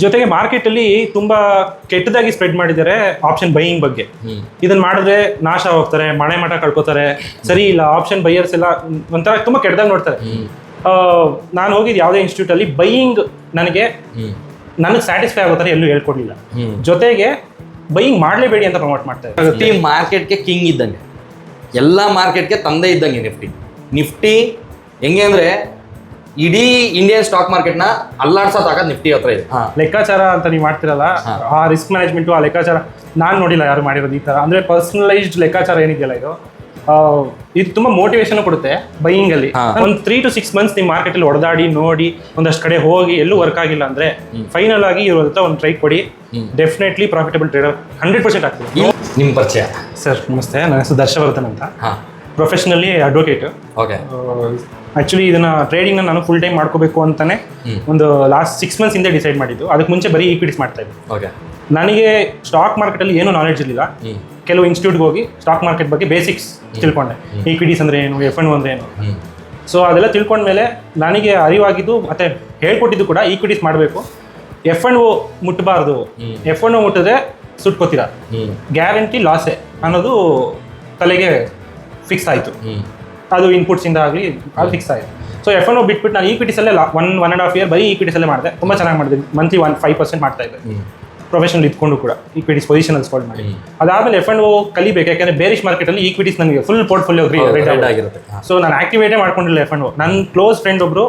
ಜೊತೆಗೆ ಮಾರ್ಕೆಟ್ ಅಲ್ಲಿ ತುಂಬಾ ಕೆಟ್ಟದಾಗಿ ಸ್ಪ್ರೆಡ್ ಮಾಡಿದ್ದಾರೆ ಆಪ್ಷನ್ ಬೈಯಿಂಗ್ ಬಗ್ಗೆ. ಇದನ್ನ ಮಾಡಿದ್ರೆ ನಾಶ ಹೋಗ್ತಾರೆ ಮನೆ ಮಠ ಕಳ್ಕೊತಾರೆ ಸರಿ ಇಲ್ಲ ಆಪ್ಷನ್ ಬೈಯರ್ಸ್ ಎಲ್ಲ ಒಂಥರ ತುಂಬಾ ಕೆಟ್ಟದಾಗಿ ನೋಡ್ತಾರೆ. ನಾನು ಹೋಗಿದ್ದು ಯಾವುದೇ ಇನ್ಸ್ಟಿಟ್ಯೂಟ್ ಅಲ್ಲಿ ಬೈಯಿಂಗ್ ನನಗೆ ನನಗೆ ಸ್ಯಾಟಿಸ್ಫೈ ಆಗೋ ಥರ ಎಲ್ಲೂ ಹೇಳ್ಕೊಡ್ಲಿಲ್ಲ. ಜೊತೆಗೆ ಬೈಯಿಂಗ್ ಮಾಡಲೇಬೇಡಿ ಅಂತ ಪ್ರಮೋಟ್ ಮಾಡ್ತಾರೆ ಪ್ರತಿ ನಿಫ್ಟಿ ಮಾರ್ಕೆಟ್ಗೆ ಕಿಂಗ್ ಇದ್ದಂಗೆ. ಎಲ್ಲ ಮಾರ್ಕೆಟ್ಗೆ ತಂದೆ ಇದ್ದಂಗೆ ನಿಫ್ಟಿ ನಿಫ್ಟಿ ಹೆಂಗೆ ಅಂದರೆ ಇಡೀ ಇಂಡಿಯನ್ ಸ್ಟಾಕ್ ಮಾರ್ಕೆಟ್ನ ಅಲ್ಲಾಡ್ಸೋ ತಾಕ ನಿಫ್ಟಿ ಹತ್ರ ಇದೆ. ಲೆಕ್ಕಾಚಾರ ಅಂತ ನೀವು ಮಾಡ್ತಿರಲ್ಲ ಆ ರಿಸ್ಕ್ ಮ್ಯಾನೇಜ್ಮೆಂಟ್ ಆ ಲೆಕ್ಕಾಚಾರ ನಾನು ನೋಡಿಲ್ಲ ಯಾರು ಮಾಡಿರೋದು ಈ ತರ. ಅಂದ್ರೆ ಪರ್ಸನಲೈಸ್ಡ್ ಲೆಕ್ಕಾಚಾರ ಏನಿದೆಯಲ್ಲ ಇದು? ಆ, ಇದು ತುಂಬಾ ಮೋಟಿವೇಶನ್ ಕೊಡುತ್ತೆ ಬೈಯಿಂಗ್ ಅಲ್ಲಿ. ಒಂದ್ ತ್ರೀ ಟು ಸಿಕ್ಸ್ ಮಂತ್ಸ್ ನಿಮ್ ಮಾರ್ಕೆಟ್ ಅಲ್ಲಿ ಹೊಡೆದಾಡಿ ನೋಡಿ ಒಂದಷ್ಟು ಕಡೆ ಹೋಗಿ ಎಲ್ಲೂ ವರ್ಕ್ ಆಗಿಲ್ಲ ಅಂದ್ರೆ ಫೈನಲ್ ಆಗಿ ಇವ್ರ ಹತ್ರ ಒಂದು ಟ್ರೈ ಕೊಡಿ. Definitely profitable trader hundred percent ಆಗ್ತದೆ. ನಿಮ್ಮ ಪರಿಚಯ. ಸರ್ ನಮಸ್ತೆ ನನ್ನ ಹೆಸರು ದರ್ಶವರ್ಧನ್ ಅಂತ. ಹಾಂ. ಪ್ರೊಫೆಷನಲಿ ಅಡ್ವೊಕೇಟ್ ಓಕೆ ಆ್ಯಕ್ಚುಲಿ ಇದನ್ನ ಟ್ರೇಡಿಂಗ್ ನಾನು ಫುಲ್ ಟೈಮ್ ಮಾಡ್ಕೋಬೇಕು ಅಂತಾನೆ ಒಂದು ಲಾಸ್ಟ್ ಸಿಕ್ಸ್ ಮಂತ್ಸ್ ಹಿಂದೆ ಡಿಸೈಡ್ ಮಾಡಿದ್ದು. ಅದಕ್ಕೆ ಮುಂಚೆ ಬರೀ ಈಕ್ವಿಟೀಸ್ ಮಾಡ್ತಾ ಇದ್ದೆ. ಓಕೆ ನನಗೆ ಸ್ಟಾಕ್ ಮಾರ್ಕೆಟಲ್ಲಿ ಏನೂ ನಾಲೆಡ್ಜ್ ಇರಲಿಲ್ಲ. ಕೆಲವು ಇನ್ಸ್ಟಿಟ್ಯೂಟ್ಗೆ ಹೋಗಿ ಸ್ಟಾಕ್ ಮಾರ್ಕೆಟ್ ಬಗ್ಗೆ ಬೇಸಿಕ್ಸ್ ತಿಳ್ಕೊಂಡೆ. ಈಕ್ವಿಟೀಸ್ ಅಂದ್ರೆ ಏನು ಎಫ್ ಎನ್ ಅಂದ್ರೆ ಏನು. ಸೊ ಅದೆಲ್ಲ ತಿಳ್ಕೊಂಡ್ಮೇಲೆ ನನಗೆ ಅರಿವಾಗಿದ್ದು ಮತ್ತೆ ಹೇಳ್ಕೊಟ್ಟಿದ್ದು ಕೂಡ ಈಕ್ವಿಟೀಸ್ ಮಾಡಬೇಕು. ಎಫ್ ಎನ್ ಓ ಮುಟ್ಟಬಾರ್ದು ಎಫ್ ಎನ್ ಓ ಮುಟ್ಟಿದ್ರೆ ಸುಟ್ಕೋತೀರ. ಗ್ಯಾರಂಟಿ ಲಾಸೆ ಅನ್ನೋದು ತಲೆಗೆ ಫಿಕ್ಸ್ ಆಯಿತು. ಅದು ಇನ್ಪುಟ್ಸ್ ಇಂದ ಆಗಲಿ ಅದು ಫಿಕ್ಸ್ ಆಯಿತು. ಸೊ ಎಫ್ ಎನ್ ಓ ಬಿಟ್ಬಿಟ್ಟು ನಾನು ಈಕ್ವಿಟೀಸಲ್ಲೇ one one and half year ಬರೀ ಈಕ್ವಿಟೀಸಲ್ಲೇ ಮಾಡಿದೆ. ತುಂಬ ಚೆನ್ನಾಗಿ ಮಾಡಿದೆ. ಮಂತ್ಲಿ ಒನ್ ಫೈವ್ ಪರ್ಸೆಂಟ್ ಮಾಡ್ತಾ ಇದ್ದೆ. ಪ್ರೊಫೆಷನಲ್ ಇದ್ಕೊಂಡು ಕೂಡ ಈಕ್ವಿಟೀಸ್ ಪೊಸಿಷನ್ ಅಲ್ಸ್ಕೊಂಡು ಮಾಡಿ. ಅದಾದ್ಮೇಲೆ ಎಫ್ ಎನ್ ಓ ಕಲಿಬೇಕು. ಯಾಕಂದ್ರೆ ಬೇರಿಶ್ ಮಾರ್ಕೆಟ್ ಅಲ್ಲಿ ಈಕ್ವಿಟೀಸ್ ನನಗೆ ಫುಲ್ ಪೋರ್ಟ್ಫೋಲಿಯೋ ಆಗಿರುತ್ತೆ. ಸೊ ನಾನು ಆಕ್ಟಿವೇಟೇ ಮಾಡ್ಕೊಂಡಿಲ್ಲ ಎಫ್ ಅಂಡ್ ಓ ನನ್ನ ಕ್ಲೋಸ್ ಫ್ರೆಂಡ್ ಒಬ್ರು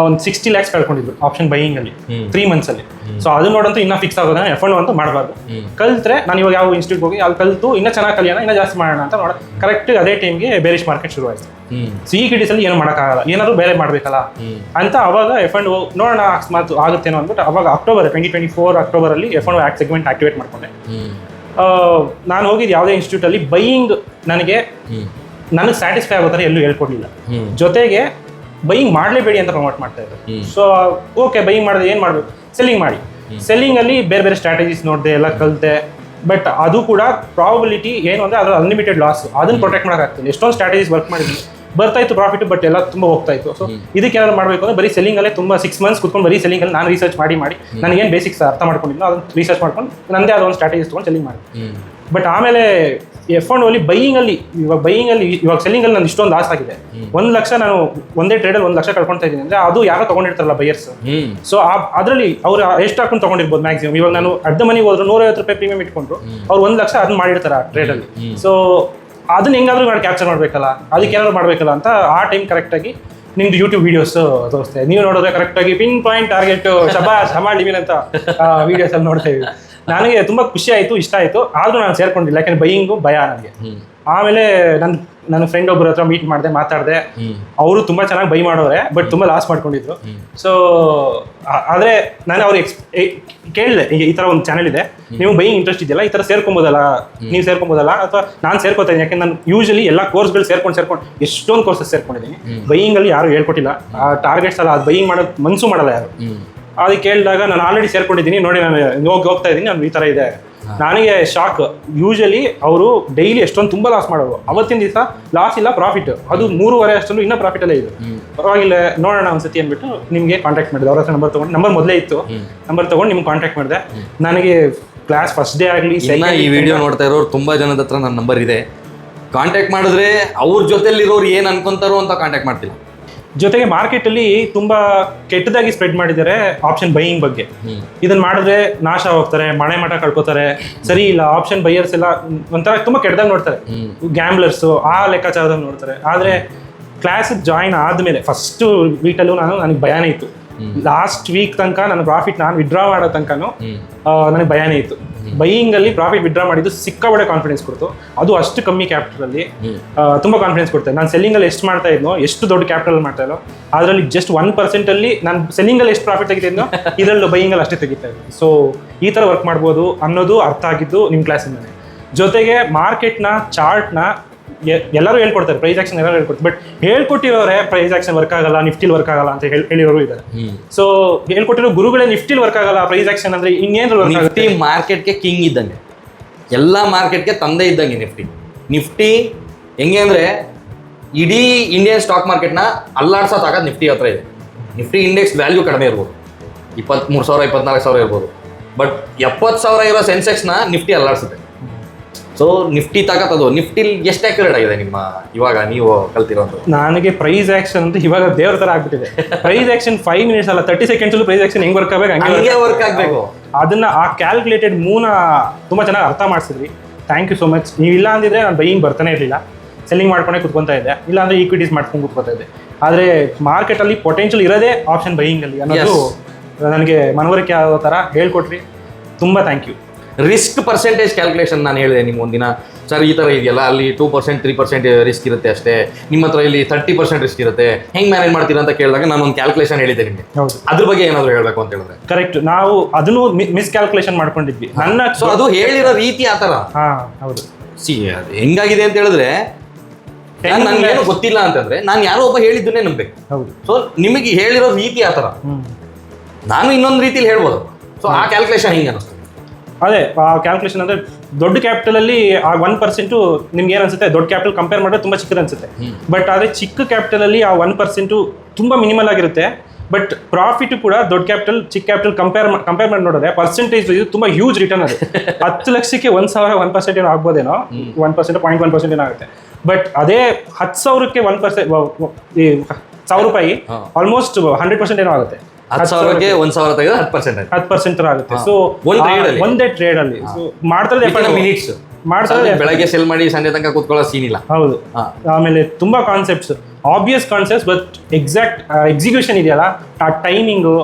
ಒಂದು ಸಿಕ್ಸ್ಟಿ ಲ್ಯಾಕ್ಸ್ ಕಳ್ಕೊಂಡಿದ್ರು ಆಪ್ಷನ್ ಬೈಯಿಂಗ್ ಅಲ್ಲಿ. ತ್ರೀ ಮಂತ್ಸ್ ಅಲ್ಲಿ. ಸೊ ಅದು ನೋಡಂತ ಇನ್ನ ಫಿಕ್ಸ್ ಆಗೋದನ್ನ ಎಫ್ ಅಂತ ಮಾಡಬಾರ್ದು. ಕಲ್ತ್ರೆ ನಾನು ಇವಾಗ ಯಾವ ಇನ್ಸ್ಟಿಟ್ಯೂಟ್ ಹೋಗಿ ಅಲ್ಲಿ ಕಲ್ತು ಇನ್ನ ಚೆನ್ನಾಗಿ ಕಲಿಯೋಣ ಇನ್ನ ಜಾಸ್ತಿ ಮಾಡೋಣ ಅಂತ ನೋಡ ಕರೆಕ್ಟ್ ಅದೇ ಟೈಮ್ಗೆ ಬೇರಿಶ್ ಮಾರ್ಕೆಟ್ ಶುರು ಆಯ್ತು ಸೊ ಈ ಅಲ್ಲಿ ಏನು ಮಾಡೋಕ್ಕಾಗಲ್ಲ ಏನಾದ್ರು ಬೇರೆ ಮಾಡಬೇಕಲ್ಲ? ಅಂತ ಅವಾಗ ಎಫ್ ಅಂಡ್ ನೋಡೋಣ ಅಕಸ್ಮಾತ್ ಆಗುತ್ತೇನೋ ಅಂದ್ಬಿಟ್ಟು ಅವಾಗ ಅಕ್ಟೋಬರ್ ಟ್ವೆಂಟಿ ಟ್ವೆಂಟಿ ಫೋರ್ ಅಕ್ಟೋಬರಲ್ಲಿ ಎಫ್ ಅಂಡ್ ಆಕ್ಟ್ ಸೆಗ್ಮೆಂಟ್ ಆಕ್ಟಿವೇಟ್ ಮಾಡ್ಕೊಂಡೆ ನಾನು ಹೋಗಿದ್ದು ಯಾವುದೇ ಇನ್ಸ್ಟಿಟ್ಯೂಟ್ ಅಲ್ಲಿ ಬೈಯಿಂಗ್ ನನಗೆ ನನಗೆ ಸ್ಯಾಟಿಸ್ಫೈ ಆಗೋ ಥರ ಎಲ್ಲೂ ಹೇಳ್ಕೊಡ್ಲಿಲ್ಲ. ಜೊತೆಗೆ ಬೈಯಿಂಗ್ ಮಾಡಲೇಬೇಡಿ ಅಂತ ಪ್ರಮೋಟ್ ಮಾಡ್ತಾ ಇದ್ದಾರೆ. ಸೊ ಓಕೆ ಬೈಯಿಂಗ್ ಮಾಡಿದ್ರೆ ಏನು ಮಾಡಬೇಕು? ಸೆಲ್ಲಿಂಗ್ ಮಾಡಿ. ಸೆಲ್ಲಿಂಗ್ ಅಲ್ಲಿ ಬೇರೆ ಬೇರೆ ಸ್ಟ್ರಾಟಜೀಸ್ ನೋಡಿದೆ ಎಲ್ಲ ಕಲಿತೆ. ಬಟ್ ಅದು ಕೂಡ ಪ್ರಾಬಿಲಿಟಿ ಏನು ಅಂದ್ರೆ ಅದ್ರ ಅನ್ಲಿಮಿಟೆಡ್ ಲಾಸ್ ಅದನ್ನ ಪ್ರೊಟೆಕ್ಟ್ ಮಾಡೋಕ್ಕಾಗ್ತದೆ ಎಷ್ಟೊಂದು ಸ್ಟ್ರಾಟಜೀಸ್ ವರ್ಕ್ ಮಾಡಿದ್ವಿ ಬರ್ತಾ ಇತ್ತು ಪ್ರಾಫಿಟ್ ಬಟ್ ಎಲ್ಲ ತುಂಬ ಹೋಗ್ತಾ ಇತ್ತು. ಸೊ ಇದಕ್ಕೆ ಏನಾದ್ರು ಮಾಡಬೇಕು ಅಂದ್ರೆ ಬರೀ ಸೆಲ್ಲಿಂಗ್ ಅಲ್ಲೇ ತುಂಬ ಸಿಕ್ಸ್ ಮಂತ್ಸ್ ಕುತ್ಕೊಂಡು ಬರೀ ಸೆಲ್ಲಿಂಗ್ ಅಲ್ಲಿ ನಾನು ರಿಸರ್ಚ್ ಮಾಡಿ ಮಾಡಿ. ನನಗೇನು ಬೇಸಿಕ್ಸ್ ಅರ್ಥ ಮಾಡ್ಕೊಂಡಿದ್ನೋ ಅದನ್ನ ರಿಸರ್ಚ್ ಮಾಡ್ಕೊಂಡು ನಂದೇ ಆದ ಒಂದು ಸ್ಟ್ರಾಟಜೀಸ್ ತೊಗೊಂಡು ಸೆಲ್ಲಿಂಗ್ ಮಾಡಿ ಬಟ್ ಆಮೇಲೆ ಎಫ್ ಒನ್ ಓಲಿ ಬೈಯಿಂಗ್ ಅಲ್ಲಿ ಇವಾಗ ಬೈಯಿಂಗ್ ಅಲ್ಲಿ ಇವಾಗ ಸೆಲ್ಲಿಂಗ್ ಅಲ್ಲಿ ನಾನು ಇಷ್ಟೊಂದು ಆಸೆ ಆಗಿದೆ. ಒಂದ್ ಲಕ್ಷ ನಾನು ಒಂದೇ ಟ್ರೇಡಲ್ಲಿ ಒಂದು ಲಕ್ಷ ಕಳ್ಕೊಂತ ಇದ್ದೀನಿ. ಅಂದ್ರೆ ಅದು ಯಾರೋ ತಗೊಂಡಿರ್ತಾರಲ್ಲ ಬೈಯರ್ಸ್ ಸೊ ಅದರಲ್ಲಿ ಅವ್ರು ಎಷ್ಟು ಹಾಕೊಂಡು ತಗೊಂಡಿರ್ಬೋದು ಮ್ಯಾಕ್ಸಿಮಮ್ ಇವಾಗ ನಾನು ಅರ್ಧ ಮನೆಗೆ ಹೋದ್ರು ನೂರೈವತ್ತು ರೂಪಾಯಿ ಪ್ರೀಮಿಯಂ ಇಟ್ಕೊಂಡ್ರು ಅವ್ರು ಒಂದು ಲಕ್ಷ ಅದನ್ನ ಮಾಡಿರ್ತಾರೆ ಆ ಟ್ರೇಡಲ್ಲಿ ಸೊ ಅದನ್ನ ಹೆಂಗಾದ್ರೂ ನಾನು ಕ್ಯಾಪ್ಚರ್ ಮಾಡಬೇಕಲ್ಲ? ಅದಕ್ಕೆ ಏನಾದ್ರು ಮಾಡಬೇಕಲ್ಲ ಅಂತ ಆ ಟೈಮ್ ಕರೆಕ್ಟಾಗಿ ನಿಮ್ದು ಯೂಟ್ಯೂಬ್ ವಿಡಿಯೋಸ್ ತೋರಿಸ್ತೇವೆ ನೀವು ನೋಡಿದ್ರೆ ಕರೆಕ್ಟಾಗಿ ಪಿನ್ ಪಾಯಿಂಟ್ ಟಾರ್ಗೆಟ್ ಶಬಾ ಶಮಾ ಡಿವಿನ್ ಅಂತ ವಿಡಿಯೋಸ್ ಅಲ್ಲಿ ನೋಡ್ತಾ ನನಗೆ ತುಂಬಾ ಖುಷಿ ಆಯ್ತು ಇಷ್ಟ ಆಯ್ತು. ಆದ್ರೂ ನಾನು ಸೇರ್ಕೊಂಡಿಲ್ಲ ಯಾಕಂದ್ರೆ ಬೈಯಿಂಗ್ ಭಯ ನನಗೆ. ಆಮೇಲೆ ನನ್ನ ನನ್ನ ಫ್ರೆಂಡ್ ಒಬ್ಬರ ಹತ್ರ ಮೀಟ್ ಮಾಡಿದೆ ಮಾತಾಡಿದೆ. ಅವರು ತುಂಬಾ ಚೆನ್ನಾಗಿ ಬೈ ಮಾಡೋರೆ ಬಟ್ ತುಂಬಾ ಲಾಸ್ ಮಾಡ್ಕೊಂಡಿದ್ರು. ಸೊ ಆದ್ರೆ ನಾನು ಅವ್ರಿಗೆ ಎಕ್ಸ್ ಕೇಳಿದೆ ಈ ತರ ಒಂದು ಚಾನೆಲ್ ಇದೆ. ನೀವು ಬೈಯಿಂಗ್ ಇಂಟ್ರೆಸ್ಟ್ ಇದೆಯಲ್ಲ ಈ ತರ ಸೇರ್ಕೊಬೋದಲ್ಲ. ನೀವು ಸೇರ್ಕೊಬೋದಲ್ಲ ಅಥವಾ ನಾನು ಸೇರ್ಕೊತೀನಿ ಯಾಕೆ ಯಾಕಂದ್ರೆ ನಾನು ಯೂಶಲಿ ಎಲ್ಲ ಕೋರ್ಸ್ಗಳು ಸೇರ್ಕೊಂಡು ಸೇರ್ಕೊಂಡು ಎಷ್ಟೊಂದು ಕೋರ್ಸಸ್ ಸೇರ್ಕೊಂಡಿದ್ದೀನಿ. ಬೈಯಿಂಗ್ ಅಲ್ಲಿ ಯಾರು ಹೇಳ್ಕೊಟ್ಟಿಲ್ಲ. ಆ ಟಾರ್ಗೆಟ್ಸ್ ಅಲ್ಲ ಅದು ಬೈಯಿಂಗ್ ಮಾಡೋದು ಮನಸ್ಸು ಮಾಡಲ್ಲ ಯಾರು. ಅದಕ್ಕೆ ಕೇಳಿದಾಗ ನಾನು ಆಲ್ರೆಡಿ ಸೇರ್ಕೊಂಡಿದ್ದೀನಿ. ನೋಡಿ ನಾನು ಹೋಗಿ ಹೋಗ್ತಾ ಇದ್ದೀನಿ. ನಾನು ಈ ಥರ ಇದೆ. ನನಗೆ ಶಾಕ್ ಯೂಶಲಿ ಅವರು ಡೈಲಿ ಎಷ್ಟೊಂದು ತುಂಬ ಲಾಸ್ ಮಾಡೋರು. ಅವತ್ತಿನ ದಿವಸ ಲಾಸ್ ಇಲ್ಲ ಪ್ರಾಫಿಟ್ ಅದು ಮೂರುವರೆ ಅಷ್ಟೊಂದು ಇನ್ನೂ ಪ್ರಾಫಿಟಲ್ಲೇ ಇದೆ. ಪರವಾಗಿಲ್ಲ ನೋಡೋಣ ಒಂದ್ಸತಿ ಅಂದ್ಬಿಟ್ಟು ನಿಮಗೆ ಕಾಂಟ್ಯಾಕ್ಟ್ ಮಾಡಿದೆ. ಅವ್ರ ಹತ್ರ ನಂಬರ್ ತೊಗೊಂಡು ನಂಬರ್ ಮೊದಲೇ ಇತ್ತು. ನಂಬರ್ ತೊಗೊಂಡು ನಿಮ್ಗೆ ಕಾಂಟ್ಯಾಕ್ಟ್ ಮಾಡಿದೆ. ನನಗೆ ಕ್ಲಾಸ್ ಫಸ್ಟ್ ಡೇ ಆಗಲಿ ಈ ವಿಡಿಯೋ ನೋಡ್ತಾ ಇರೋರು ತುಂಬ ಜನದ ಹತ್ರ ನನ್ನ ನಂಬರ್ ಇದೆ. ಕಾಂಟ್ಯಾಕ್ಟ್ ಮಾಡಿದ್ರೆ ಅವ್ರ ಜೊತೆಲಿರೋರು ಏನು ಅನ್ಕೊಂತಾರೋ ಅಂತ ಕಾಂಟ್ಯಾಕ್ಟ್ ಮಾಡ್ತಿಲ್ಲ. ಜೊತೆಗೆ ಮಾರ್ಕೆಟ್ ಅಲ್ಲಿ ತುಂಬಾ ಕೆಟ್ಟದಾಗಿ ಸ್ಪ್ರೆಡ್ ಮಾಡಿದ್ದಾರೆ ಆಪ್ಷನ್ ಬೈಯಿಂಗ್ ಬಗ್ಗೆ. ಇದನ್ನ ಮಾಡಿದ್ರೆ ನಾಶ ಹೋಗ್ತಾರೆ ಮನೆ ಮಠ ಕಳ್ಕೊತಾರೆ ಸರಿ ಇಲ್ಲ ಆಪ್ಷನ್ ಬೈಯರ್ಸ್ ಎಲ್ಲ ಒಂಥರ ತುಂಬಾ ಕೆಟ್ಟದಾಗ ನೋಡ್ತಾರೆ. ಗ್ಯಾಂಬ್ಲರ್ಸ್ ಆ ಲೆಕ್ಕಾಚಾರದಾಗ ನೋಡ್ತಾರೆ. ಆದ್ರೆ ಕ್ಲಾಸ್ ಜಾಯಿನ್ ಆದ್ಮೇಲೆ ಫಸ್ಟ್ ವೀಕಲ್ಲೂ ನಾನು ನನಗೆ ಭಯಾನೇ ಇತ್ತು. ಲಾಸ್ಟ್ ವೀಕ್ ತನಕ ನನ್ನ ಪ್ರಾಫಿಟ್ ನಾನು ವಿಡ್ರಾ ಮಾಡೋ ತನಕನೂ ನನಗೆ ಭಯನೇ ಇತ್ತು. ಬೈಯಿಂಗ್ ಅಲ್ಲಿ ಪ್ರಾಫಿಟ್ ವಿಡ್ರಾ ಮಾಡಿದ್ದು ಸಿಕ್ಕಾಬಡೆ ಕಾನ್ಫಿಡೆನ್ಸ್ ಕೊಡ್ತು. ಅದು ಅಷ್ಟು ಕಮ್ಮಿ ಕ್ಯಾಪಿಟಲ್ ಅಲ್ಲಿ ತುಂಬಾ ಕಾನ್ಫಿಡೆನ್ಸ್ ಕೊಡ್ತೇನೆ ನಾನು ಸೆಲ್ಲಿಂಗ್ ಅಲ್ಲಿ ಎಷ್ಟು ಮಾಡ್ತಾ ಇದ್ನೋ ಎಷ್ಟು ದೊಡ್ಡ ಕ್ಯಾಪಿಟಲ್ ಮಾಡ್ತಾ ಇದ್ನೋ ಅದರಲ್ಲಿ ಜಸ್ಟ್ ಒನ್ ಪರ್ಸೆಂಟ್ ಅಲ್ಲಿ ನಾನು ಸೆಲ್ಲಿಂಗ್ ಅಲ್ಲಿ ಎಷ್ಟು ಪ್ರಾಫಿಟ್ ತೆಗಿತಿದ್ನೋ ಇದರಲ್ಲಿ ಬೈಯಿಂಗ್ ಅಲ್ಲಿ ಅಷ್ಟೇ ತೆಗಿತಾ ಇದ್ದೆ. ಸೊ ಈ ತರ ವರ್ಕ್ ಮಾಡ್ಬೋದು ಅನ್ನೋದು ಅರ್ಥ ಆಗಿದ್ದು ನಿಮ್ಮ ಕ್ಲಾಸಿಂದಾನೆ ಜೊತೆಗೆ ಮಾರ್ಕೆಟ್ನ ಚಾರ್ಟ್ನ ಎಲ್ಲರೂ ಹೇಳ್ಕೊಡ್ತಾರೆ ಪ್ರೈಸ್ ಆಕ್ಷನ್ ಎಲ್ಲರೂ ಹೇಳ್ಕೊಡ್ತಾರೆ. ಬಟ್ ಹೇಳ್ಕೊಟ್ಟಿರೋರೆ ಪ್ರೈಸ್ ಆಕ್ಷನ್ ವರ್ಕ್ ಆಗಲ್ಲ ನಿಫ್ಟಿಲ್ ವರ್ಕ್ ಆಗಲ್ಲ ಅಂತ ಹೇಳಿ ಹೇಳಿರೋರು ಇದ್ದಾರೆ. ಸೊ ಹೇಳ್ಕೊಟ್ಟಿರೋ ಗುರುಗಳೇ ನಿಫ್ಟಿಲ್ ವರ್ಕ್ ಆಗಲ್ಲ ಪ್ರೈಸ್ ಆಕ್ಷನ್ ಅಂದ್ರೆ ಇನ್ನೇನು ವರ್ಕ್ ನಿಫ್ಟಿ ಮಾರ್ಕೆಟ್ಗೆ ಕಿಂಗ್ ಇದ್ದಂಗೆ. ಎಲ್ಲ ಮಾರ್ಕೆಟ್ಗೆ ತಂದೆ ಇದ್ದಂಗೆ ನಿಫ್ಟಿ ನಿಫ್ಟಿ ಹೆಂಗೆ ಅಂದರೆ ಇಡೀ ಇಂಡಿಯನ್ ಸ್ಟಾಕ್ ಮಾರ್ಕೆಟ್ನ ಅಲ್ಲಾಡ್ಸೋ ತಾಕೋದು ನಿಫ್ಟಿ ಹತ್ರ ಇದೆ. ನಿಫ್ಟಿ ಇಂಡೆಕ್ಸ್ ವ್ಯಾಲ್ಯೂ ಕಡಿಮೆ ಇರ್ಬೋದು. ಇಪ್ಪತ್ತ್ಮೂರು ಸಾವಿರ ಇಪ್ಪತ್ನಾಲ್ಕು ಸಾವಿರ ಇರ್ಬೋದು. ಬಟ್ ಎಪ್ಪತ್ತು ಸಾವಿರ ಇರೋ ಸೆನ್ಸೆಕ್ಸ್ನ ನಿಫ್ಟಿ ಅಲ್ಲಾಡ್ಸುತ್ತೆ. ಸೊ ನಿಫ್ಟಿ ತಾಕತ್ತದು ನಿಫ್ಟಿಲ್ ಎಷ್ಟು ಆಕ್ಯುರೇಟ್ ಆಗಿದೆ ನಿಮ್ಮ ಇವಾಗ ನೀವು ಕಲ್ತಿರೋದು? ನನಗೆ ಪ್ರೈಸ್ ಆಕ್ಷನ್ ಅಂತ ಇವಾಗ ದೇವ್ರ ತರ ಆಗ್ಬಿಟ್ಟಿದೆ. ಪ್ರೈಸ್ ಆಕ್ಷನ್ ಫೈವ್ ಮಿನಿಟ್ಸ್ ಅಲ್ಲ ತರ್ಟಿ ಸೆಕೆಂಡ್ಸ್ ಪ್ರೈಸ್ ಆಕ್ಷನ್ ಹೆಂಗ್ ವರ್ಕ್ ಆಗ್ಬೇಕು? ಹಂಗೆ ವರ್ಕ್ ಆಗಬೇಕು. ಅದನ್ನ ಆ ಕ್ಯಾಲ್ಕುಲೇಟೆಡ್ ಮೂನ ತುಂಬಾ ಚೆನ್ನಾಗಿ ಅರ್ಥ ಮಾಡಿಸಿದ್ರಿ. ಥ್ಯಾಂಕ್ ಯು ಸೋ ಮಚ್ ನೀವು ಇಲ್ಲ ಅಂದಿದ್ರೆ ನಾನು ಬೈಯಿಂಗ್ ಬರ್ತಾನೆ ಇರಲಿಲ್ಲ. ಸೆಲ್ಲಿಂಗ್ ಮಾಡ್ಕೊಂಡೇ ಕುತ್ಕೊತಾ ಇದ್ದೆ. ಇಲ್ಲ ಅಂದ್ರೆ ಈಕ್ವಿಟೀಸ್ ಮಾಡ್ಕೊಂಡು ಕುತ್ಕೊತಾ ಇದ್ದೆ. ಆದರೆ ಮಾರ್ಕೆಟಲ್ಲಿ ಪೊಟೆನ್ಷಿಯಲ್ ಇರೋದೇ ಆಪ್ಷನ್ ಬೈಯಿಂಗಲ್ಲಿ ಅನ್ನೋದು ನನಗೆ ಮನವರಿಕೆ ಆಗೋ ಥರ ಹೇಳ್ಕೊಟ್ರಿ. ತುಂಬ thank you risk percentage calculation ನಾನು ಹೇಳಿದೆ ನಿಮ್ಮ ಒಂದಿನ. ಸರ್ ಈ ಥರ ಇದೆಯಲ್ಲ ಅಲ್ಲಿ two percent three percent risk ಇರುತ್ತೆ ಅಷ್ಟೇ. ನಿಮ್ಮ ಹತ್ರ ಇಲ್ಲಿ ತರ್ಟಿ ಪರ್ಸೆಂಟ್ ರಿಸ್ಕ್ ಇರುತ್ತೆ. ಹೆಂಗೆ ಮ್ಯಾನೇಜ್ ಮಾಡ್ತೀರಾ ಅಂತ ಕೇಳಿದಾಗ ನಾನು ಒಂದು ಕ್ಯಾಲ್ಕುಲೇಷನ್ ಹೇಳಿದ್ದೆ ನಿಮಗೆ. ಅದ್ರ ಬಗ್ಗೆ ಏನಾದರೂ ಹೇಳಬೇಕು ಅಂತ ಹೇಳಿದ್ರೆ. ಕರೆಕ್ಟ್ ನಾವು ಅದನ್ನು ಮಿಸ್ ಕ್ಯಾಲ್ಕುಲೇಷನ್ ಮಾಡ್ಕೊಂಡಿದ್ವಿ. ನನ್ನ ಸೊ ಅದು ಹೇಳಿರೋ ರೀತಿ ಆ ಥರ. ಹಾ ಹೌದು. ಸಿ ಅದು ಹೆಂಗಾಗಿದೆ ಅಂತ ಹೇಳಿದ್ರೆ ನಾನು ನನಗೇನು ಗೊತ್ತಿಲ್ಲ ಅಂತಂದ್ರೆ ನಾನು ಯಾರೋ ಒಬ್ಬ ಹೇಳಿದ್ದನ್ನೇ ನಂಬಬೇಕು ಹೌದು. ಸೊ ನಿಮಗೆ ಹೇಳಿರೋ ರೀತಿ ಆ ಥರ. ನಾನು ಇನ್ನೊಂದು ರೀತಿಲಿ ಹೇಳ್ಬೋದು. ಸೊ ಆ ಕ್ಯಾಲ್ಕುಲೇಷನ್ ಹಿಂಗೆ ಅನಿಸ್ತು ಅದೇ ಆ ಕ್ಯಾಲ್ಕುಲೇಷನ್ ಅಂದ್ರೆ ದೊಡ್ಡ ಕ್ಯಾಪಿಟಲ್ ಅಲ್ಲಿ ಆ ಒನ್ ಪರ್ಸೆಂಟು ನಿಮ್ಗೆ ಏನ್ ಅನ್ಸುತ್ತೆ? ದೊಡ್ಡ ಕ್ಯಾಪಿಟಲ್ ಕಂಪೇರ್ ಮಾಡಿದ್ರೆ ತುಂಬಾ ಚಿಕ್ಕದು ಅನ್ಸುತ್ತೆ. ಬಟ್ ಆದ್ರೆ ಚಿಕ್ಕ ಕ್ಯಾಪಿಟಲ್ ಅಲ್ಲಿ ಆ ಒನ್ ಪರ್ಸೆಂಟು ತುಂಬಾ ಮಿನಿಮಲ್ ಆಗಿರುತ್ತೆ. ಬಟ್ ಪ್ರಾಫಿಟ್ ಕೂಡ ದೊಡ್ಡ ಕ್ಯಾಪಿಟಲ್ ಚಿಕ್ಕ ಕ್ಯಾಪಿಟಲ್ ಕಂಪೇರ್ ಕಂಪೇರ್ ಮಾಡಿ ನೋಡಿದ್ರೆ ಪರ್ಸೆಂಟೇಜ್ ಇದು ತುಂಬಾ ಹ್ಯೂಜ್ ರಿಟರ್ನ್ ಅದು. ಹತ್ತು ಲಕ್ಷಕ್ಕೆ ಒಂದ್ ಸಾವಿರ ಒನ್ ಪರ್ಸೆಂಟ್ ಏನೋ ಆಗ್ಬೋದೇನೋ? One percent point one percent ಏನಾಗುತ್ತೆ ಬಟ್ ಅದೇ ಹತ್ತು ಸಾವಿರಕ್ಕೆ ಒನ್ ಪರ್ಸೆಂಟ್ ಈ ಸಾವಿರ ರೂಪಾಯಿ. ಆಲ್ಮೋಸ್ಟ್ ಹಂಡ್ರೆಡ್ ಪರ್ಸೆಂಟ್ ಏನೋ ಆಗುತ್ತೆ. ಹತ್ತು ಸಾವಿರಕ್ಕೆ ಒಂದು ಸಾವಿರ ತೆಗೆದ್ರೆ ಹತ್ತು ಪರ್ಸೆಂಟ್ ಹತ್ತು ಪರ್ಸೆಂಟ್ ಆಗುತ್ತೆ. ಸೊ ಒಂದ್ trade ಅಲ್ಲಿ? ಒಂದೇ ಟ್ರೇಡ್ ಅಲ್ಲಿ. ಮಾಡ್ತಾರೆ ಮಿನಿಟ್ಸ್ ಮಾಡ್ತಾರೆ ಬೆಳಗ್ಗೆ ಸೆಲ್ ಮಾಡಿ ಸಂಜೆ ತನಕ ಕೂತ್ಕೊಳ್ಳೋ ಸೀನ್ ಇಲ್ಲ. ಹೌದು. ಆಮೇಲೆ ತುಂಬಾ concepts obvious concepts but exact execution ಇದೆಯಲ್ಲ? ಆ ಟೈಮಿಂಗು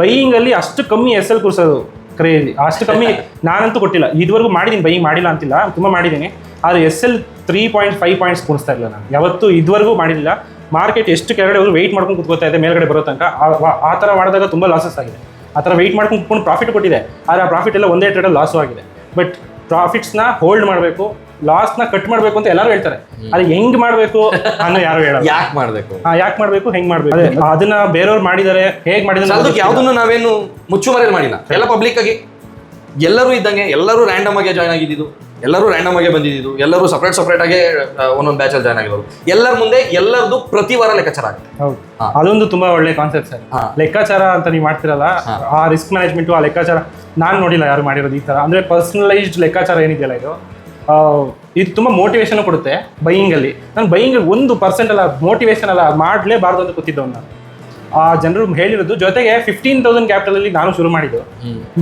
ಬೈಯಿಂಗ್ ಅಲ್ಲಿ ಅಷ್ಟು ಕಮ್ಮಿ ಎಸ್ ಎಲ್ ಕೂರ್ಸೋದು ಕ್ರೇಜಿ ಅಷ್ಟು ಕಮ್ಮಿ ನಾನಂತೂ ಕೊಟ್ಟಿಲ್ಲ. ಇದುವರೆಗೂ ಮಾಡಿದ್ದೀನಿ ಬೈಯಿಂಗ್ ಮಾಡಿಲ್ಲ ಅಂತಿಲ್ಲ. ತುಂಬಾ ಮಾಡಿದ್ದೀನಿ ಆದರೆ S L three point five points ಕೂರಿಸ್ತಾ ಇಲ್ಲ ನಾನು. ಯಾವತ್ತೂ ಇದುವರೆಗೂ ಮಾಡಿಲ್ಲ ಮಾರ್ಕೆಟ್ ಎಷ್ಟು ಕೆಳಗಡೆ ಹೋದ್ರು ವೆಯ್ಟ್ ಮಾಡ್ಕೊಂಡು ಕುತ್ಕೋತಾ ಇದೆ ಮೇಲ್ಗಡೆ ಬರೋ ತನಕ. ಆ- ಥರ ಮಾಡಿದಾಗ ತುಂಬ ಲಾಸಸ್ ಆಗಿದೆ. ಆ ಥರ ವೆಯ್ಟ್ ಮಾಡ್ಕೊಂಡು ಕುತ್ಕೊಂಡು ಪ್ರಾಫಿಟ್ ಕೊಟ್ಟಿದೆ. ಆದರೆ ಆ ಪ್ರಾಫಿಟ್ ಎಲ್ಲ ಒಂದೇ ಟ್ರೇಡಲ್ಲಿ ಲಾಸು ಆಗಿದೆ. ಬಟ್ ಪ್ರಾಫಿಟ್ಸ್ನ ಹೋಲ್ಡ್ ಮಾಡಬೇಕು ಲಾಸ್ನ ಕಟ್ ಮಾಡಬೇಕು ಅಂತ ಎಲ್ಲರೂ ಹೇಳ್ತಾರೆ. ಅದು ಹೆಂಗ್ ಮಾಡಬೇಕು ಅನ್ನೋ ಯಾರು ಹೇಳಲ್ಲ. ಯಾಕೆ ಮಾಡಬೇಕು? ಯಾಕೆ ಮಾಡಬೇಕು ಹೆಂಗ್ ಮಾಡಬೇಕು? ಅದೇ ಅದನ್ನ ಬೇರೆಯವ್ರು ಮಾಡಿದ್ದಾರೆ ಹೇಗೆ ಮಾಡಿದ್ದಾರೆ ಅದಕ್ಕೆ ಯಾವುದನ್ನು ನಾವೇನು ಮುಚ್ಚುಮರೆಯಲ್ಲಿ ಮಾಡಿಲ್ಲ. ಎಲ್ಲ ಪಬ್ಲಿಕ್ ಆಗಿ ಎಲ್ಲರೂ ಇದ್ದಂಗೆ ಎಲ್ಲರೂ ರ್ಯಾಂಡಮ್ ಆಗಿ ಜಾಯ್ನ್ ಆಗಿದ್ದು. ಎಲ್ಲರೂ ರ್ಯಾಂಡಮ್ ಆಗಿ ಬಂದಿದ್ದು ಎಲ್ಲರೂ ಸಪ್ರೇಟ್ ಸಪ್ರೇಟ್ ಆಗಿ ಒಂದೊಂದು ಬ್ಯಾಚಲ್ಲಿ ಜಾಯ್ನ್ ಆಗಿರೋರು. ಎಲ್ಲರ ಮುಂದೆ ಎಲ್ಲರದು ಪ್ರತಿ ವಾರ ಲೆಕ್ಕಾಚಾರ ಆಗುತ್ತೆ. ಹೌದು. ಅದೊಂದು ತುಂಬಾ ಒಳ್ಳೆ ಕಾನ್ಸೆಪ್ಟ್ ಸರ್. ಹಾ. ಲೆಕ್ಕಾಚಾರ ಅಂತ ನೀವು ಮಾಡ್ತಿರಲ್ಲ ಆ ರಿಸ್ಕ್ ಮ್ಯಾನೇಜ್ಮೆಂಟ್ ಆ ಲೆಕ್ಕಾಚಾರ ನಾನು ನೋಡಿಲ್ಲ ಯಾರು ಮಾಡಿರೋದು ಈ ತರ. ಅಂದ್ರೆ ಪರ್ಸನಲೈಸ್ಡ್ ಲೆಕ್ಕಾಚಾರ ಏನಿದೆಯಲ್ಲ ಇದು? ಆ, ಇದು ತುಂಬಾ ಮೋಟಿವೇಶನ್ ಕೊಡುತ್ತೆ ಬೈಯಿಂಗ್ ಅಲ್ಲಿ. ನಾನು ಬೈಯಿಂಗ್ ಒಂದು ಪರ್ಸೆಂಟ್ ಅಲ್ಲ ಮೋಟಿವೇಶನ್ ಅಲ್ಲ ಮಾಡ್ಲೇಬಾರ್ದು ಅಂತ ಕೂತಿದ್ದವ್ ನಾನು. ಆ ಜನರು ಹೇಳಿರೋದು ಜೊತೆಗೆ ಫಿಫ್ಟೀನ್ ತೌಸಂಡ್ ಕ್ಯಾಪಿಟಲ್ ಅಲ್ಲಿ ನಾನು ಶುರು ಮಾಡಿದ್ದು.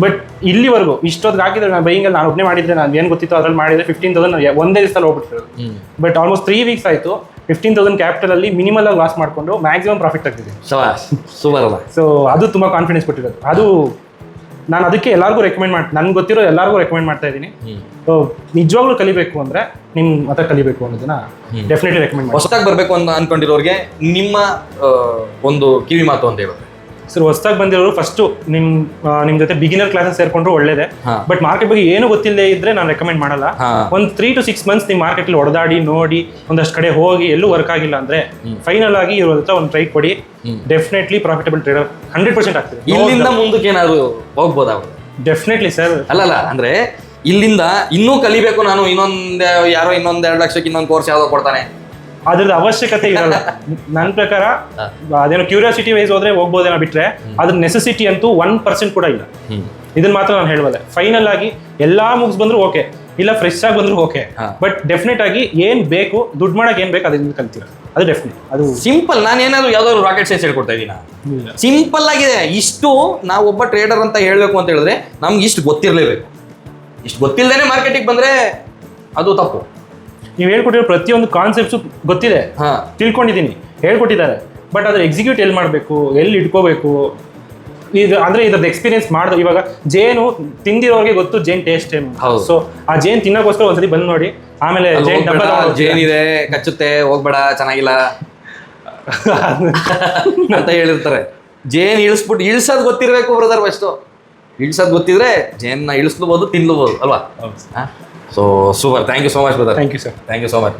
ಬಟ್ ಇಲ್ಲಿವರೆಗೂ ಇಷ್ಟೊತ್ತಿಗೆ ಹಾಕಿದ್ರೆ ನಾನು ಬೈಯಿಂಗ್ ಅಲ್ಲಿ ನಾನು ಒಬ್ಬನೇ ಮಾಡಿದ್ರೆ ನಾನು ಏನು ಗೊತ್ತಿತ್ತು ಅದ್ರಲ್ಲಿ ಮಾಡಿದ್ರೆ ಫಿಫ್ಟೀನ್ ತೌಸಂಡ್ ಒಂದೇ ದಿವಸದಲ್ಲಿ ಹೋಗ್ಬಿಟ್ಟಿರೋದು ಬಟ್ ಆಲ್ಮೋಸ್ಟ್ ತ್ರೀ ವೀಕ್ಸ್ ಆಯಿತು ಫಿಫ್ಟೀನ್ ತೌಸಂಡ್ ಕ್ಯಾಪಿಟಲ್ ಅಲ್ಲಿ ಮಿನಿಮಲ್ ಆಗಿ ಲಾಸ್ ಮಾಡಿಕೊಂಡು ಮ್ಯಾಕ್ಸಿಮಮ್ ಪ್ರಾಫಿಟ್ ಅಲ್ಲ. ಸೊ ಅದು ತುಂಬ ಕಾನ್ಫಿಡೆನ್ಸ್ ಕೊಟ್ಟಿರೋದು. ಅದು ನಾನು ಅದಕ್ಕೆ ಎಲ್ಲರಿಗೂ ರೆಕಮೆಂಡ್ ಮಾಡಿ ನನ್ಗೆ ಗೊತ್ತಿರೋ ಎಲ್ಲರಿಗೂ ರೆಕಮೆಂಡ್ ಮಾಡ್ತಾ ಇದ್ದೀನಿ. ಸೊ ನಿಜವಾಗ್ಲೂ ಕಲಿಬೇಕು ಅಂದರೆ ನಿಮ್ಮ ಹತ್ರ ಕಲಿಬೇಕು ಅನ್ನೋದನ್ನ ಡೆಫಿನೆಟ್ಲಿ ರೆಕಮೆಂಡ್ ಮಾಡಿ ಹೊಸದಾಗಿ ಬರಬೇಕು ಅಂತ ಅನ್ಕೊಂಡಿರೋರಿಗೆ ನಿಮ್ಮ ಒಂದು ಕಿವಿ ಮಾತು ಅಂತ ಹೇಳಿದ್ರೆ ಸರ್ ಹೊಸದಾಗಿ ಬಂದಿರೋರು ಫಸ್ಟ್ ನಿಮ್ ನಿಮ್ ಜೊತೆ ಬಿಗಿನರ್ ಕ್ಲಾಸಸ್ ಸೇರ್ಕೊಂಡ್ರು ಒಳ್ಳೇದೇ. ಬಟ್ ಮಾರ್ಕೆಟ್ ಬಗ್ಗೆ ಏನು ಗೊತ್ತಿಲ್ಲದೆ ಇದ್ರೆ ನಾನು ರೆಕಮೆಂಡ್ ಮಾಡಲ್ಲ. ಒಂದ್ ತ್ರೀ ಟು ಸಿಕ್ಸ್ ಮಂತ್ಸ್ ನೀವು ಮಾರ್ಕೆಟ್ ಅಲ್ಲಿ ಹೊಡೆದಾಡಿ ನೋಡಿ ಒಂದಷ್ಟು ಕಡೆ ಹೋಗಿ ಎಲ್ಲೂ ವರ್ಕ್ ಆಗಿಲ್ಲ ಅಂದ್ರೆ ಫೈನಲ್ ಆಗಿ ಇವ್ರ ಹತ್ರ ಒಂದು ಟ್ರೈ ಕೊಡಿ. Definitely profitable trader hundred percent ಆಗ್ತದೆ. ಇಲ್ಲಿಂದ ಮುಂದಕ್ಕೆ ಏನಾದ್ರು ಹೋಗ್ಬೋದಾ ಡೆಫಿನೆಟ್ಲಿ ಸರ್ ಅಲ್ಲಲ್ಲ ಅಂದ್ರೆ ಇಲ್ಲಿಂದ ಇನ್ನೂ ಕಲಿಬೇಕು ನಾನು ಇನ್ನೊಂದು ಯಾರೋ ಇನ್ನೊಂದ್ ಎರಡು ಲಕ್ಷಕ್ಕೆ ಇನ್ನೊಂದು ಕೋರ್ಸ್ ಯಾವ್ದೋ ಕೊಡ್ತಾನೆ. ಅದ್ರದ್ದು ಅವಶ್ಯಕತೆ ಇರಲ್ಲ. ನನ್ನ ಪ್ರಕಾರ ಅದೇನೋ ಕ್ಯೂರಿಯಾಸಿಟಿ ವೈಸ್ ಹೋದ್ರೆ ಹೋಗ್ಬೋದೇನೋ ಬಿಟ್ರೆ ಅದ್ರ ನೆಸೆಸಿಟಿ ಅಂತೂ ಒನ್ ಪರ್ಸೆಂಟ್ ಕೂಡ ಇಲ್ಲ. ಇದನ್ನ ಮಾತ್ರ ನಾನು ಹೇಳ್ಬೋದೆ ಫೈನಲ್ ಆಗಿ ಎಲ್ಲಾ ಮುಗ್ಸ್ ಬಂದ್ರು ಓಕೆ ಇಲ್ಲ ಫ್ರೆಶ್ ಆಗಿ ಬಂದ್ರು ಓಕೆ. ಬಟ್ ಡೆಫಿನೆಟ್ ಆಗಿ ಏನ್ ಬೇಕು ದುಡ್ಡು ಮಾಡಕ್ ಏನ್ ಬೇಕು ಅದನ್ನ ಕಲ್ತೀರ ಅದು ಡೆಫಿನೆಟ್ ಅದು ಸಿಂಪಲ್ ನಾನು ಏನಾದ್ರು ಯಾವ್ದಾದ್ರು ರಾಕೆಟ್ ಸೈನ್ಸ್ ಹೇಳ್ಕೊಡ್ತಾ ಇದೀನಾ? ಸಿಂಪಲ್ ಆಗಿದೆ. ಇಷ್ಟು ನಾವು ಒಬ್ಬ ಟ್ರೇಡರ್ ಅಂತ ಹೇಳಬೇಕು ಅಂತ ಹೇಳಿದ್ರೆ ನಮ್ಗೆ ಇಷ್ಟು ಗೊತ್ತಿರಲೇಬೇಕು. ಇಷ್ಟು ಗೊತ್ತಿಲ್ಲದೇನೆ ಮಾರ್ಕೆಟಿಗೆ ಬಂದ್ರೆ ಅದು ತಪ್ಪು. ನೀವು ಹೇಳ್ಕೊಟ್ಟಿರೋ ಪ್ರತಿಯೊಂದು ಕಾನ್ಸೆಪ್ಟ್ಸು ಗೊತ್ತಿದೆ. ಹಾ. ತಿಳ್ಕೊಂಡಿದ್ದೀನಿ. ಹೇಳ್ಕೊಟ್ಟಿದ್ದಾರೆ. ಬಟ್ ಅದ್ರ ಎಕ್ಸಿಕ್ಯೂಟ್ ಎಲ್ಲಿ ಮಾಡಬೇಕು? ಎಲ್ಲಿ ಇಟ್ಕೋಬೇಕು? ಇದು ಅಂದ್ರೆ ಇದ್ರದ್ದು ಎಕ್ಸ್ಪೀರಿಯನ್ಸ್ ಮಾಡ್ದು. ಇವಾಗ ಜೇನು ತಿಂದಿರೋರಿಗೆ ಗೊತ್ತು ಜೇನ್ ಟೇಸ್ಟ್ ಏನು. ಸೊ ಆ ಜೇನ್ ತಿನ್ನೋಕ್ಕೋಸ್ಕರ ಒಂದ್ಸರಿ ಬಂದ್ ನೋಡಿ. ಆಮೇಲೆ ಜೇನ್ ಜೇನ್ ಇದೆ ಕಚ್ಚುತ್ತೆ ಹೋಗ್ಬೇಡ ಚೆನ್ನಾಗಿಲ್ಲ. ಅಂತ ಹೇಳಿರ್ತಾರೆ. ಜೇನ್ ಇಳಿಸ್ಬಿಟ್ಟು ಇಳ್ಸೋದು ಗೊತ್ತಿರಬೇಕು ಬ್ರದರ್ ಫಸ್ಟು ಇಳ್ಸೋದು ಗೊತ್ತಿದ್ರೆ ಜೇನ್ನ ಇಳಿಸ್ಲೂಬೋದು ತಿನ್ಲೂಬೋದು ಅಲ್ವಾ? So super thank you so much brother thank you sir thank you so much